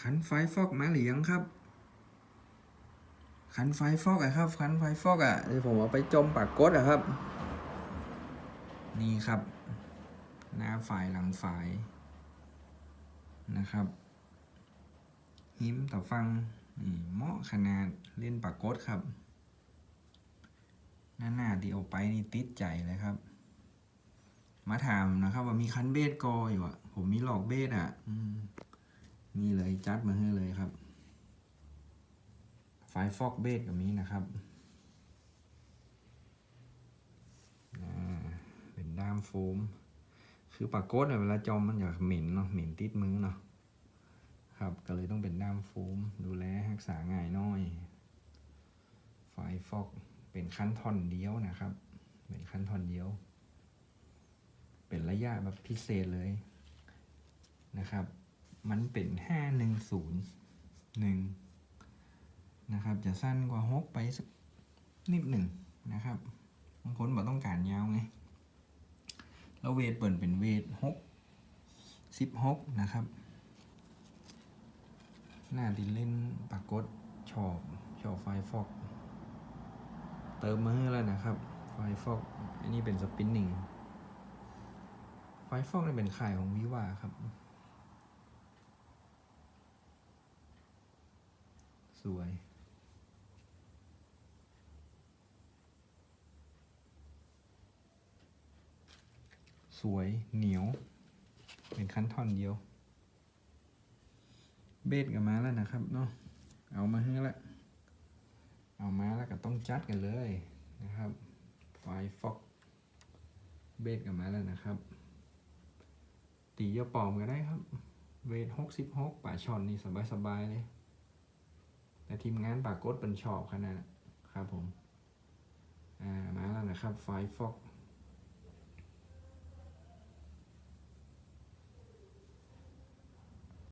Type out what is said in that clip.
ขันไฟฟอกมาหรือยังครับ ขันไฟฟอกอะครับ ขันไฟฟอกอะเดี๋ยวผมเอาไปจมปากกดอะครับ นี่ครับ หน้าฝ่ายหลังฝ่ายนะครับ หิมต่อฟังนี่เหมาะขนาดเล่นปากกดครับ หน้าหน้าที่เอาไปนี่ติดใจเลยครับ มาถามนะครับ ว่ามีคันเบสกออยู่อะผมมีหลอกเบสอะอืม นี่เลยจัดมาให้เลยครับ ไฟฟอกเบสกับนี้นะครับเป็นด้ามโฟม คือปากโกดเนี่ยเวลาจอมมันอยากเหม็นเนาะเหม็นติดมือเนาะครับก็เลยต้องเป็นด้ามโฟม ดูแลรักษาง่ายน้อย ไฟฟอกเป็นขั้นท่อนเดียวนะครับ เป็นขั้นท่อนเดียว เป็นระยะแบบพิเศษเลยนะครับ มันเป็นห้าหนึ่งศูนย์หนึ่งนะครับ จะสั้นกว่าฮกไปสักนิดหนึ่งนะครับ บางคนบอกต้องการยาวไง แล้วเวทเปิดเป็นเวทฮกสิบฮกนะครับ หน้าดินเล่นปากกฏชอบชอบไฟฟอก เติมมาให้แล้วนะครับ ไฟฟอกอันนี้เป็นสปินนิ่งไฟฟอกนี่เป็นข่ายของวิวาครับ สวย สวยเหนียว เป็นขั้นท่อนเดียว เบสกับมาแล้วนะครับเนาะเอามาให้แล้วเอามาแล้วก็ต้องจัดกันเลยนะครับไฟฟอกเบสกับมาแล้วนะครับ ตีเยาปอมก็ได้ครับ เวทหกสิบหกป่าชอนนี่สบายๆเลยแต่ ทีมงานปากกดเป็นชอบขนาดครับผม อ่า มาแล้วนะครับไฟฟอก